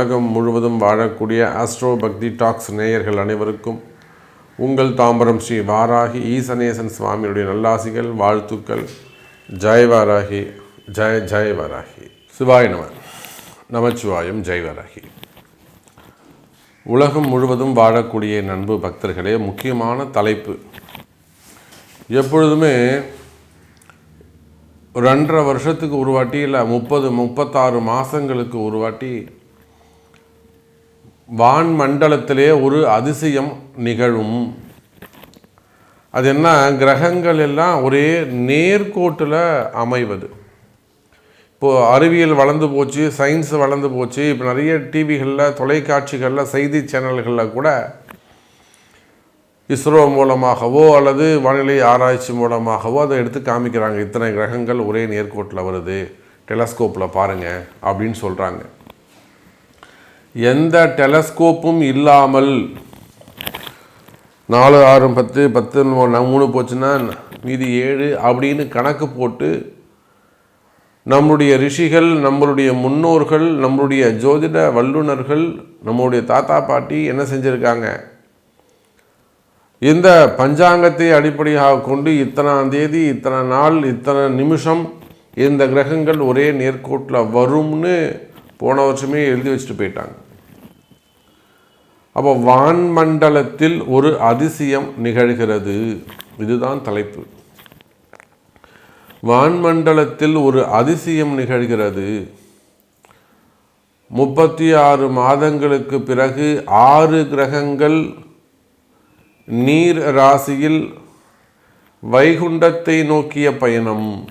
உலகம் முழுவதும் வாழக்கூடிய ஆஸ்ட்ரோ பக்தி டாக்ஸ் நேயர்கள் அனைவருக்கும் உங்கள் தாம்பரம் ஸ்ரீ வாராகி ஈசனேசன் சுவாமியுடைய நல்லாசிகள் வாழ்த்துக்கள். ஜெய் வாராகி ஜெய ஜெய வாராகி. சிவாய நம நமச்சிவாயம் ஜெய் வாராகி. உலகம் முழுவதும் வாழக்கூடிய நண்பு பக்தர்களே முக்கியமான தலைப்பு. எப்பொழுதுமே ஒரு ரெண்டரை வருஷத்துக்கு ஒரு வாட்டி இல்லை முப்பது முப்பத்தாறு மாதங்களுக்கு ஒரு வாட்டி வான் மண்டலத்திலே ஒரு அதிசயம் நிகழும். அது என்ன? கிரகங்கள் எல்லாம் ஒரே நேர்கோட்டில் அமைவது. இப்போது அறிவியல் வளர்ந்து போச்சு சயின்ஸ் வளர்ந்து போச்சு இப்போ நிறைய டிவிகளில் தொலைக்காட்சிகளில் செய்தி சேனல்களில் கூட இஸ்ரோ மூலமாகவோ அல்லது வானிலை ஆராய்ச்சி மூலமாகவோ அதை எடுத்து காமிக்கிறாங்க. இத்தனை கிரகங்கள் ஒரே நேர்கோட்டில் வருது. டெலஸ்கோப்பில் பாருங்கள் அப்படின்னு சொல்கிறாங்க எந்த டெலஸ்கோப்பும் இல்லாமல் நாலு ஆறு பத்து பத்து மூணு போச்சுன்னா மீதி ஏழு அப்படின்னு கணக்கு போட்டு நம்முடைய ரிஷிகள் நம்மளுடைய முன்னோர்கள் நம்மளுடைய ஜோதிட வல்லுநர்கள் நம்மளுடைய தாத்தா பாட்டி என்ன செஞ்சுருக்காங்க? இந்த பஞ்சாங்கத்தை அடிப்படையாக கொண்டு இத்தனாம் தேதி இத்தனை நாள் இத்தனை நிமிஷம் இந்த கிரகங்கள் ஒரே நேர்கோட்டில் வரும்னு போன வருஷமே எழுதி வச்சுட்டு போயிட்டாங்க. அப்போ வான்மண்டலத்தில் ஒரு அதிசயம் நிகழ்கிறது. இதுதான் தலைப்பு. வான்மண்டலத்தில் ஒரு அதிசயம் நிகழ்கிறது. முப்பத்தி ஆறு மாதங்களுக்கு பிறகு ஆறு கிரகங்கள் நீர் ராசியில் வைகுண்டத்தை நோக்கிய பயணம்.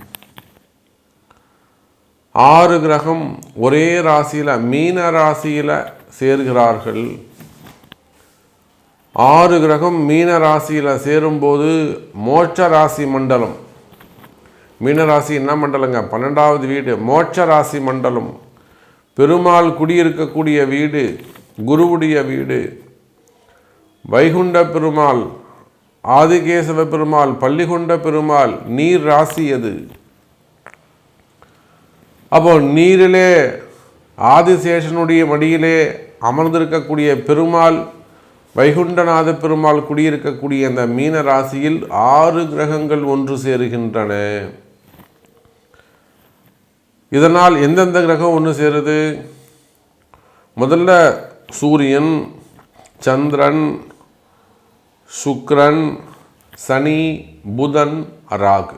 ஆறு கிரகம் ஒரே ராசியில் மீன ராசியில் சேர்கிறார்கள். ஆறு கிரகம் மீன ராசியில் சேரும்போது மோட்ச ராசி மண்டலம். மீனராசி என்ன மண்டலங்க? பன்னெண்டாவது வீடு மோட்ச ராசி மண்டலம். பெருமாள் குடியிருக்கக்கூடிய வீடு குருவுடைய வீடு. வைகுண்ட பெருமாள் ஆதிகேசவ பெருமாள் பள்ளிகொண்ட பெருமாள் நீர் ராசி அது அப்போ நீரிலே ஆதிசேஷனுடைய மடியிலே அமர்ந்திருக்கக்கூடிய பெருமாள் வைகுண்டநாத பெருமாள் குடியிருக்கக்கூடிய அந்த மீன ராசியில் ஆறு கிரகங்கள் ஒன்று சேருகின்றன. இதனால் எந்தெந்த கிரகம் ஒன்று சேருது? முதல்ல சூரியன் சந்திரன் சுக்ரன் சனி புதன் ராகு.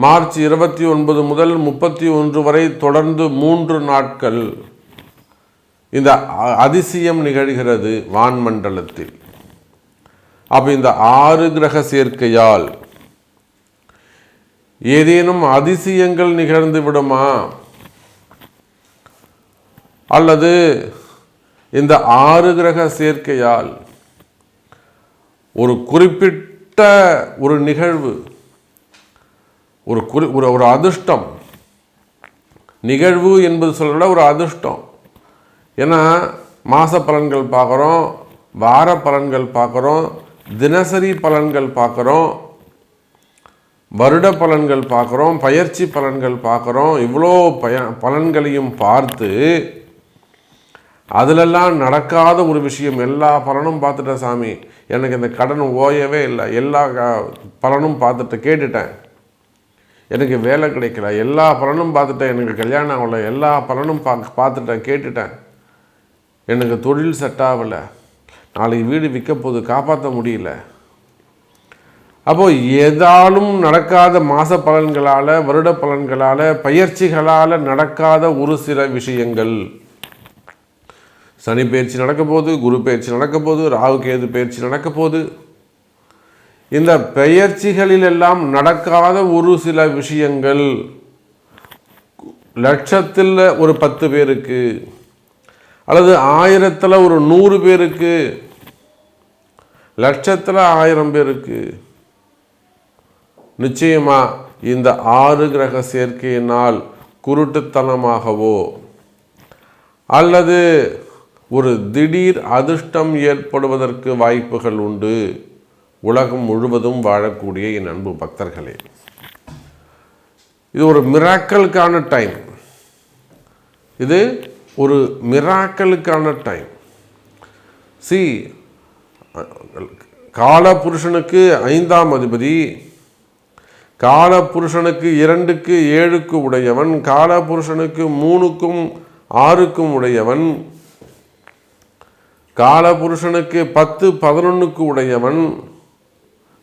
மார்ச் இருபத்தி ஒன்பது முதல் முப்பத்தி ஒன்று வரை தொடர்ந்து மூன்று நாட்கள் இந்த அதிசயம் நிகழ்கிறது வான்மண்டலத்தில் அப்போ இந்த ஆறு கிரக சேர்க்கையால் ஏதேனும் அதிசயங்கள் நிகழ்ந்து விடுமா? அல்லது இந்த ஆறு கிரக சேர்க்கையால் ஒரு குறிப்பிட்ட ஒரு நிகழ்வு ஒரு குறி ஒரு ஒரு அதிர்ஷ்டம். நிகழ்வு என்பது சொல்கிற ஒரு அதிர்ஷ்டம். ஏன்னா மாத பலன்கள் பார்க்குறோம் வார பலன்கள் பார்க்குறோம் தினசரி பலன்கள் பார்க்குறோம் வருட பலன்கள் பார்க்குறோம் பயிற்சி பலன்கள் பார்க்குறோம் இவ்வளோ பய பலன்களையும் பார்த்து அதிலெல்லாம் நடக்காத ஒரு விஷயம் எல்லா பலனும் பார்த்துட்டேன் சாமி. எனக்கு இந்த கடன் ஓயவே இல்லை. எல்லா பலனும் பார்த்துட்டு கேட்டுட்டேன். எனக்கு வேலை கிடைக்கல. எல்லா பலனும் பார்த்துட்டேன். எனக்கு கல்யாணம் ஆகலை. எல்லா பலனும் பா பார்த்துட்டேன். கேட்டுட்டேன். எனக்கு தொழில் செட் ஆகலை. நாளைக்கு வீடு விற்க போது காப்பாற்ற முடியல. அப்போது ஏதாலும் நடக்காத மாத பலன்களால் வருட பலன்களால் பயிற்சிகளால் நடக்காத ஒரு சில விஷயங்கள். சனி பயிற்சி நடக்க போகுது குரு பயிற்சி நடக்க போகுது ராகு கேது பயிற்சி நடக்க போகுது இந்த பெயர்ச்சிகளில் எல்லாம் நடக்காத ஒரு சில விஷயங்கள். லட்சத்தில் ஒரு பத்து பேருக்கு அல்லது ஆயிரத்தில் ஒரு நூறு பேருக்கு லட்சத்தில் ஆயிரம் பேருக்கு நிச்சயமா இந்த ஆறு கிரக சேர்க்கையினால் குருட்டுத்தனமாகவோ அல்லது ஒரு திடீர் அதிர்ஷ்டம் ஏற்படுவதற்கு வாய்ப்புகள் உண்டு. உலகம் முழுவதும் வாழக்கூடிய என் அன்பு பக்தர்களே இது ஒரு மிராக்கலுக்கான டைம் இது ஒரு மிராக்கலுக்கான டைம் சி காலபுருஷனுக்கு ஐந்தாம் அதிபதி காலபுருஷனுக்கு இரண்டுக்கு ஏழுக்கு உடையவன் காலபுருஷனுக்கு மூணுக்கும் ஆறுக்கும் உடையவன் காலபுருஷனுக்கு பத்து பதினொன்றுக்கு உடையவன்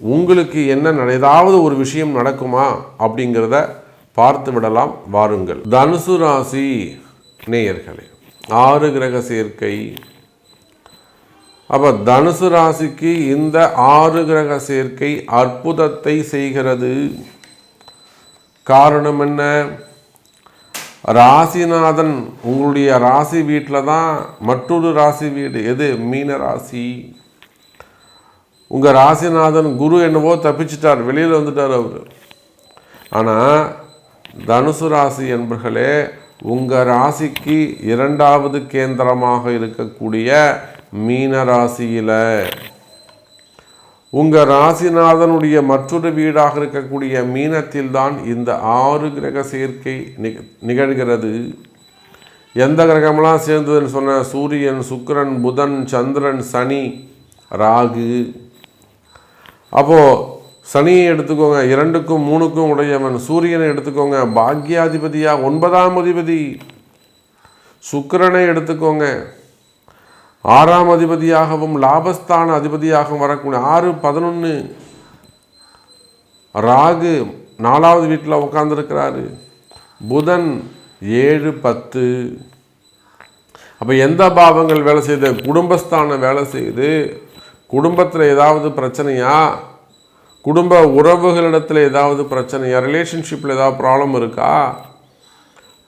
உங்களுக்கு என்ன ஏதாவது ஒரு விஷயம் நடக்குமா அப்படிங்கிறத பார்த்து விடலாம் வாருங்கள். தனுசு ராசி நேயர்களே ஆறு கிரக சேர்க்கை. அப்போ தனுசு ராசிக்கு இந்த ஆறு கிரக சேர்க்கை அற்புதத்தை செய்கிறது. காரணம் என்ன? ராசிநாதன் உங்களுடைய ராசி வீட்டில் தான் மற்றொரு ராசி வீடு எது? மீன ராசி உங்கள் ராசிநாதன் குரு என்னவோ தப்பிச்சிட்டார் வெளியில் வந்துட்டார் அவர். ஆனால் தனுசு ராசி என்பர்களே உங்கள் ராசிக்கு இரண்டாவது கேந்திரமாக இருக்கக்கூடிய மீன ராசியில். உங்கள் ராசிநாதனுடைய மற்றொரு வீடாக இருக்கக்கூடிய மீனத்தில்தான் இந்த ஆறு கிரக சேர்க்கை நிக நிகழ்கிறது. எந்த கிரகமெல்லாம் சேர்ந்ததுன்னு சொன்ன சூரியன் சுக்கரன் புதன் சந்திரன் சனி ராகு. அப்போது சனியை எடுத்துக்கோங்க இரண்டுக்கும் மூணுக்கும் உடையவன் சூரியனை எடுத்துக்கோங்க பாக்யாதிபதியா ஒன்பதாம் அதிபதி. சுக்கரனை எடுத்துக்கோங்க. ஆறாம் அதிபதியாகவும் லாபஸ்தான அதிபதியாகவும் வரக்கூடிய ஆறு பதினொன்று ராகு நாலாவது வீட்டில் உட்காந்துருக்கிறாரு புதன் ஏழு பத்து. அப்போ எந்த பாவங்கள் வேலை செய்யுது? குடும்பஸ்தானம் வேலை செய்யுது. குடும்பத்தில் ஏதாவது பிரச்சனையா? குடும்ப உறவுகளிடத்தில் ஏதாவது பிரச்சனையா? ரிலேஷன்ஷிப்பில் ஏதாவது ப்ராப்ளம் இருக்கா?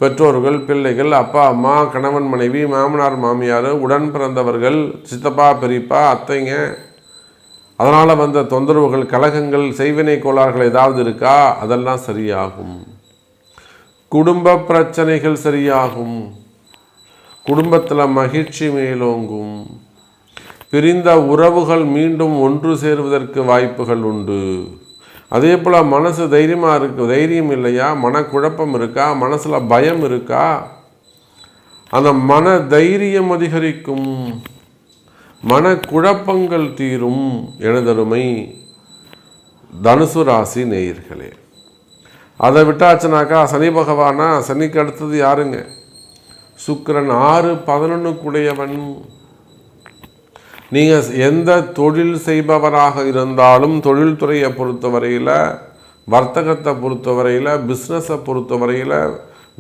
பெற்றோர்கள் பிள்ளைகள் அப்பா அம்மா கணவன் மனைவி மாமனார் மாமியார் உடன் பிறந்தவர்கள் சித்தப்பா பெரியப்பா அத்தைங்க. அதனால் வந்த தொந்தரவுகள் கழகங்கள் செய்வினை கோளாறுகள் ஏதாவது இருக்கா? அதெல்லாம் சரியாகும். குடும்ப பிரச்சனைகள் சரியாகும். குடும்பத்தில் மகிழ்ச்சி மேலோங்கும். பிரிந்த உறவுகள் மீண்டும் ஒன்று சேருவதற்கு வாய்ப்புகள் உண்டு. அதே போல் மனசு தைரியமாக இருக்கு தைரியம் இல்லையா? மனக்குழப்பம் இருக்கா? மனசில் பயம் இருக்கா? அந்த மன தைரியம் அதிகரிக்கும். மனக்குழப்பங்கள் தீரும் எனதருமை தனுசு ராசி நேயர்களே. அதை விட்டாச்சுனாக்கா சனி பகவானா சனிக்கு அடுத்தது யாருங்க? சுக்கிரன் ஆறு பதினொன்றுக்குடையவன் நீங்கள் எந்த தொழில் செய்பவராக இருந்தாலும் தொழில்துறையை பொறுத்தவரையில் வர்த்தகத்தை பொறுத்தவரையில் பிஸ்னஸை பொறுத்தவரையில்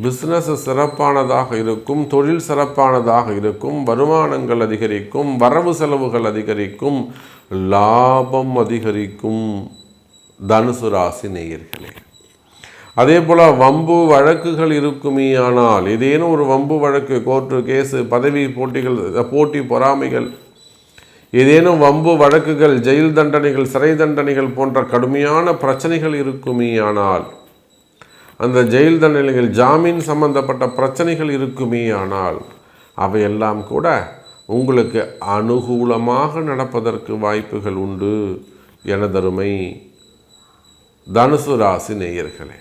பிஸ்னஸ் சிறப்பானதாக இருக்கும் தொழில் சிறப்பானதாக இருக்கும் வருமானங்கள் அதிகரிக்கும் வரவு செலவுகள் அதிகரிக்கும் லாபம் அதிகரிக்கும் தனுசு ராசி நேயர்களே. அதே போல் வம்பு வழக்குகள் இருக்குமே ஆனால் ஏதேனும் ஒரு வம்பு வழக்கு கோர்ட்டு கேஸு பதவி போட்டிகள் போட்டி பொறாமைகள் ஏதேனும் வம்பு வழக்குகள் ஜெயில் தண்டனைகள் சிறை தண்டனைகள் போன்ற கடுமையான பிரச்சனைகள் இருக்குமேயானால் அந்த ஜெயில் தண்டனைகள் ஜாமீன் சம்பந்தப்பட்ட பிரச்சனைகள் இருக்குமேயானால் அவையெல்லாம் கூட உங்களுக்கு அனுகூலமாக நடப்பதற்கு வாய்ப்புகள் உண்டு எனதருமை தனுசு ராசி நேயர்களே.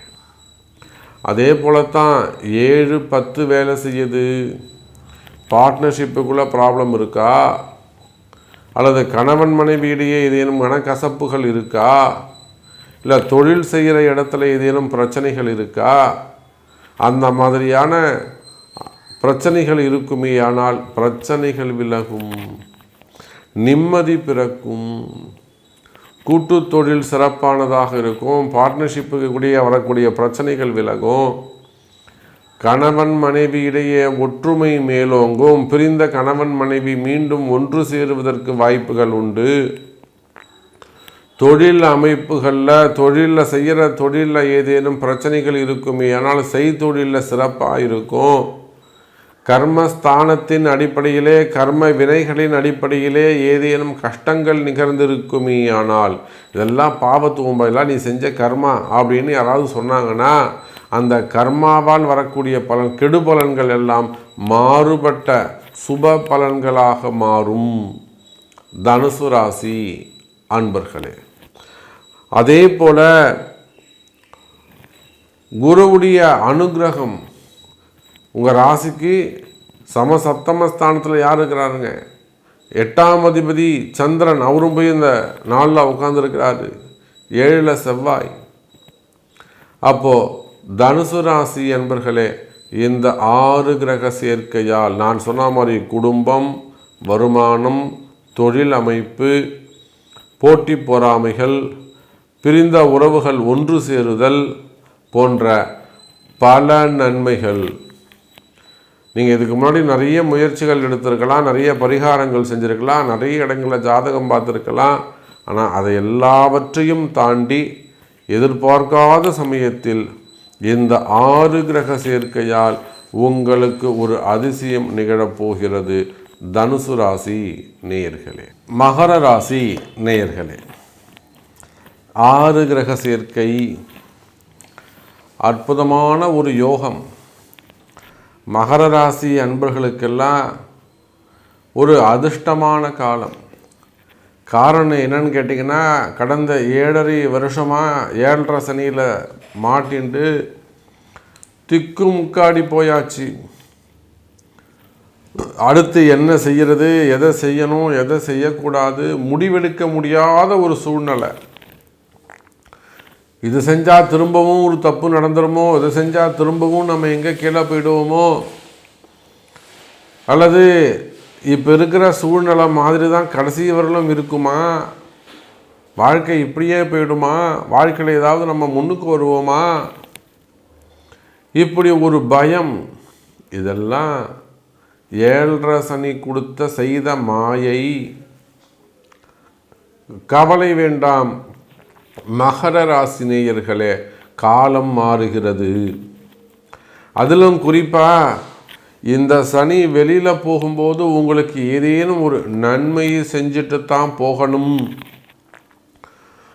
அதே போலத்தான் ஏழு பத்து வேலை செய்யுது. பார்ட்னர்ஷிப்புக்குள்ளே ப்ராப்ளம் இருக்கா? அல்லது கணவன் மனைவியிடையே ஏதேனும் மனக்கசப்புகள் இருக்கா? இல்லை தொழில் செய்கிற இடத்துல ஏதேனும் பிரச்சனைகள் இருக்கா? அந்த மாதிரியான பிரச்சனைகள் இருக்குமே ஆனால் பிரச்சனைகள் விலகும் நிம்மதி பிறக்கும் கூட்டு தொழில் சிறப்பானதாக இருக்கும் பார்ட்னர்ஷிப்புக்கு கூடிய வரக்கூடிய பிரச்சனைகள் விலகும். கணவன் மனைவி இடையே ஒற்றுமை மேலோங்கும். பிரிந்த கணவன் மனைவி மீண்டும் ஒன்று சேருவதற்கு வாய்ப்புகள் உண்டு. தொழில் அமைப்புகளில் தொழிலில் செய்கிற தொழிலில் ஏதேனும் பிரச்சனைகள் இருக்குமே ஆனால் செய்தொழிலில் சிறப்பாக இருக்கும். கர்மஸ்தானத்தின் அடிப்படையிலே கர்ம வினைகளின் அடிப்படையிலே ஏதேனும் கஷ்டங்கள் நிகழ்ந்திருக்குமே ஆனால் இதெல்லாம் பாவத்துவம் பதிலாக நீ செஞ்ச கர்மா அப்படின்னு யாராவது சொன்னாங்கன்னா அந்த கர்மாவால் வரக்கூடிய பலன் கெடுபலன்கள் எல்லாம் மாறுபட்ட சுப பலன்களாக மாறும். தனுசு ராசி அன்பர்களே அதே போல குருவுடைய அனுகிரகம் உங்கள் ராசிக்கு சமசப்தம ஸ்தானத்தில் யார் இருக்கிறாருங்க? எட்டாம் அதிபதி சந்திரன் அவரும் போய் இந்த நாளில் உட்காந்துருக்கிறாரு ஏழில் செவ்வாய். அப்போது தனுசு ராசி என்பர்களே இந்த ஆறு கிரக சேர்க்கையால் நான் சொன்ன மாதிரி குடும்பம் வருமானம் தொழில் அமைப்பு போட்டி பொறாமைகள் பிரிந்த உறவுகள் ஒன்று சேருதல் போன்ற பல நன்மைகள் நீங்கள் இதுக்கு முன்னாடி நிறைய முயற்சிகள் எடுத்திருக்கலாம் நிறைய பரிகாரங்கள் செஞ்சுருக்கலாம் நிறைய இடங்களில் ஜாதகம் பார்த்துருக்கலாம். ஆனால் அதை எல்லாவற்றையும் தாண்டி எதிர்பார்க்காத சமயத்தில் இந்த ஆறு கிரக சேர்க்கையால் உங்களுக்கு ஒரு அதிசயம் நிகழப்போகிறது தனுசு ராசி நேயர்களே. மகர ராசி நேயர்களே. ஆறு கிரக சேர்க்கை அற்புதமான ஒரு யோகம். மகர ராசி அன்பர்களுக்கெல்லாம் ஒரு அதிர்ஷ்டமான காலம். காரணம் என்னன்னு கேட்டிங்கன்னா கடந்த ஏழரை வருஷமாக ஏழரை சனியில் மாட்டின்ட்டு திக்கு முக்காடி போயாச்சு. அடுத்து என்ன செய்கிறது எதை செய்யணும் எதை செய்யக்கூடாது முடிவெடுக்க முடியாத ஒரு சூழ்நிலை. இது செஞ்சால் திரும்பவும் ஒரு தப்பு நடந்துருமோ? இதை செஞ்சால் திரும்பவும் நம்ம எங்கே கீழே போயிடுவோமோ? அல்லது இப்போ இருக்கிற சூழ்நிலை மாதிரி தான் கடைசி வரலும் இருக்குமா? வாழ்க்கை இப்படியே போயிடுமா? வாழ்க்கையில் ஏதாவது நம்ம முன்னுக்கு வருவோமா? இப்படி ஒரு பயம் இதெல்லாம் ஏழரை சனி கொடுத்த செய்த மாயை. கவலை வேண்டாம். மகர ராசினேயர்களே காலம் மாறுகிறது. அதிலும் குறிப்பாக இந்த சனி வெளியில் போகும்போது உங்களுக்கு ஏதேனும் ஒரு நன்மையை செஞ்சுட்டு தான் போகணும்.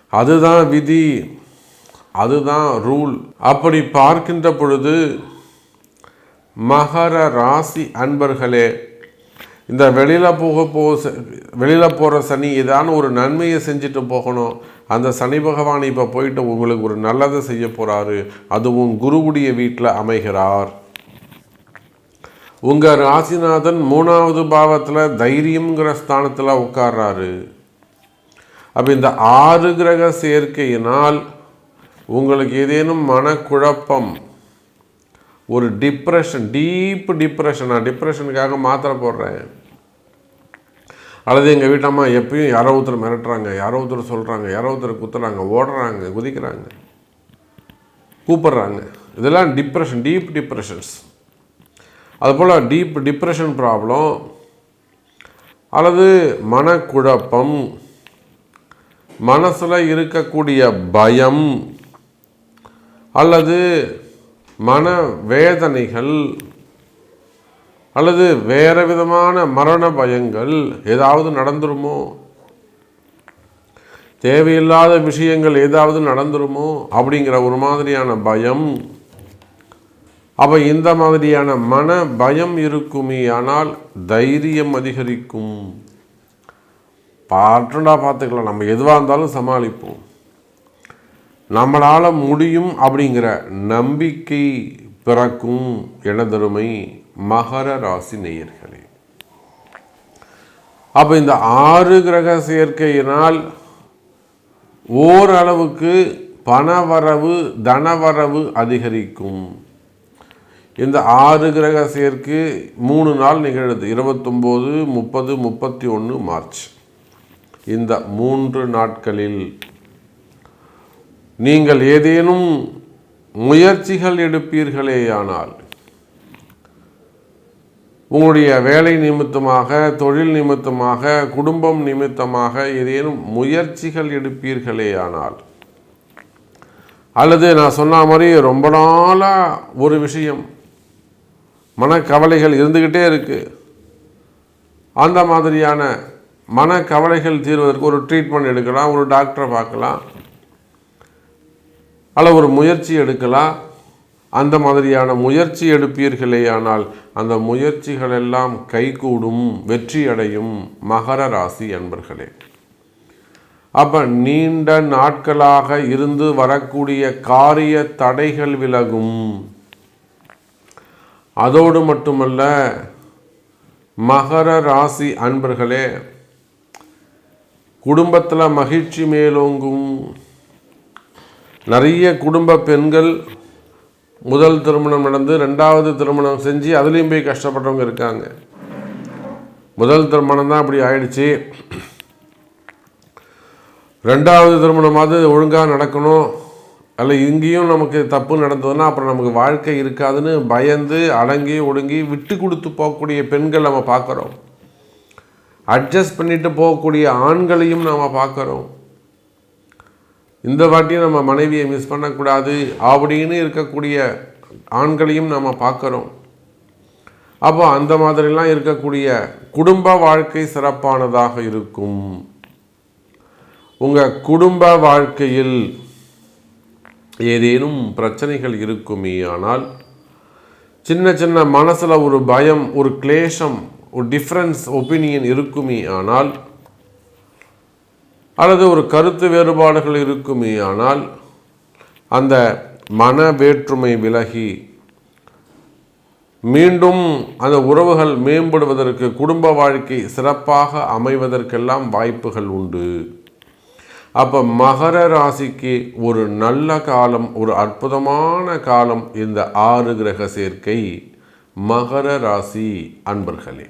அதுதான் விதி. அதுதான் ரூல். அப்படி பார்க்கின்ற பொழுது மகர ராசி அன்பர்களே இந்த வெளியில் போக போ வெளியில் போகிற சனி ஏதான ஒரு நன்மையை செஞ்சுட்டு போகணும். அந்த சனி பகவான் இப்போ போயிட்டு உங்களுக்கு ஒரு நல்லதை செய்ய போகிறாரு அதுவும் குருவுடைய வீட்டில் அமைகிறார். உங்கள் ராசிநாதன் மூணாவது பாவத்தில் தைரியங்கிற ஸ்தானத்தில் உட்கார்றாரு. அப்போ இந்த ஆறு கிரக சேர்க்கையினால் உங்களுக்கு ஏதேனும் மனக்குழப்பம் ஒரு டிப்ரெஷன் டீப் டிப்ரெஷன் நான் டிப்ரெஷனுக்காக மாத்திரை போடுறேன். அல்லது எங்கள் வீட்டம்மா எப்பயும் யாரோ ஒருத்தர் மிரட்டுறாங்க யாரோ ஒருத்தர் சொல்கிறாங்க யாரோ ஒருத்தர் குத்துறாங்க ஓடுறாங்க குதிக்கிறாங்க கூப்பிட்றாங்க. இதெல்லாம் டிப்ரெஷன் டீப் டிப்ரெஷன்ஸ் அதுபோல் டீப் டிப்ரெஷன் ப்ராப்ளம் அல்லது மனக்குழப்பம் மனசில் இருக்கக்கூடிய பயம் அல்லது மன வேதனைகள் அல்லது வேறு விதமான மரண பயங்கள் ஏதாவது நடந்துருமோ? தேவையில்லாத விஷயங்கள் ஏதாவது நடந்துருமோ? அப்படிங்கிற ஒரு மாதிரியான பயம். அப்போ இந்த மாதிரியான மன பயம் இருக்குமே ஆனால் தைரியம் அதிகரிக்கும். பாட்டுண்டா பார்த்துக்கலாம். நம்ம எதுவாக இருந்தாலும் சமாளிப்போம். நம்மளால் முடியும் அப்படிங்கிற நம்பிக்கை பிறக்கும் எனதருமை மகர ராசி நேயர்களே. அப்போ இந்த ஆறு கிரக சேர்க்கையினால் ஓரளவுக்கு பணவரவு தனவரவு அதிகரிக்கும். இந்த ஆறு கிரக சேர்க்கு மூணு நாள் நிகழுது. இருபத்தொம்போது முப்பது முப்பத்தி ஒன்று மார்ச். இந்த மூன்று நாட்களில் நீங்கள் ஏதேனும் முயற்சிகள் எடுப்பீர்களேயானால் உங்களுடைய வேலை நிமித்தமாக தொழில் நிமித்தமாக குடும்பம் நிமித்தமாக ஏதேனும் முயற்சிகள் எடுப்பீர்களேயானால் அல்லது நான் சொன்ன மாதிரி ரொம்ப நாளாக ஒரு விஷயம் மனக்கவலைகள் இருந்துக்கிட்டே இருக்குது அந்த மாதிரியான மனக்கவலைகள் தீர்வதற்கு ஒரு ட்ரீட்மெண்ட் எடுக்கலாம் ஒரு டாக்டரை பார்க்கலாம். அல்ல ஒரு முயற்சி எடுக்கலாம். அந்த மாதிரியான முயற்சி எடுப்பீர்களே ஆனால் அந்த முயற்சிகள் எல்லாம் கைகூடும் வெற்றி அடையும் மகர ராசி அன்பர்களே. அப்போ நீண்ட நாட்களாக இருந்து வரக்கூடிய காரிய தடைகள் விலகும். அதோடு மட்டுமல்ல மகர ராசி அன்பர்களே குடும்பத்தில் மகிழ்ச்சி மேலோங்கும். நிறைய குடும்ப பெண்கள் முதல் திருமணம் நடந்து ரெண்டாவது திருமணம் செஞ்சு அதுலேயும் போய் கஷ்டப்பட்டவங்க இருக்காங்க. முதல் திருமணம் தான் அப்படி ஆயிடுச்சு. ரெண்டாவது திருமணமாவது ஒழுங்காக நடக்கணும். அல்ல இங்கேயும் நமக்கு தப்பு நடந்ததுன்னா அப்புறம் நமக்கு வாழ்க்கை இருக்காதுன்னு பயந்து அடங்கி ஒடுங்கி விட்டு கொடுத்து போகக்கூடிய பெண்கள் நம்ம பார்க்குறோம். அட்ஜஸ்ட் பண்ணிட்டு போகக்கூடிய ஆண்களையும் நாம் பார்க்குறோம். இந்த வாட்டியும் நம்ம மனைவியை மிஸ் பண்ணக்கூடாது. அப்படின்னு இருக்கக்கூடிய ஆண்களையும் நம்ம பார்க்குறோம். அப்போ அந்த மாதிரிலாம் இருக்கக்கூடிய குடும்ப வாழ்க்கை சிறப்பானதாக இருக்கும். உங்கள் குடும்ப வாழ்க்கையில் ஏதேனும் பிரச்சனைகள் இருக்குமே? ஆனால் சின்ன சின்ன மனசில் ஒரு பயம் ஒரு கிளேஷம் ஒரு டிஃப்ரென்ஸ் ஒப்பீனியன் இருக்குமே? ஆனால் அல்லது ஒரு கருத்து வேறுபாடுகள் இருக்குமே ஆனால் அந்த மன வேற்றுமை விலகி மீண்டும் அந்த உறவுகள் மேம்படுவதற்கு குடும்ப வாழ்க்கை சிறப்பாக அமைவதற்கெல்லாம் வாய்ப்புகள் உண்டு. அப்போ மகர ராசிக்கு ஒரு நல்ல காலம் ஒரு அற்புதமான காலம் இந்த ஆறு கிரக சேர்க்கை மகர ராசி அன்பர்களே.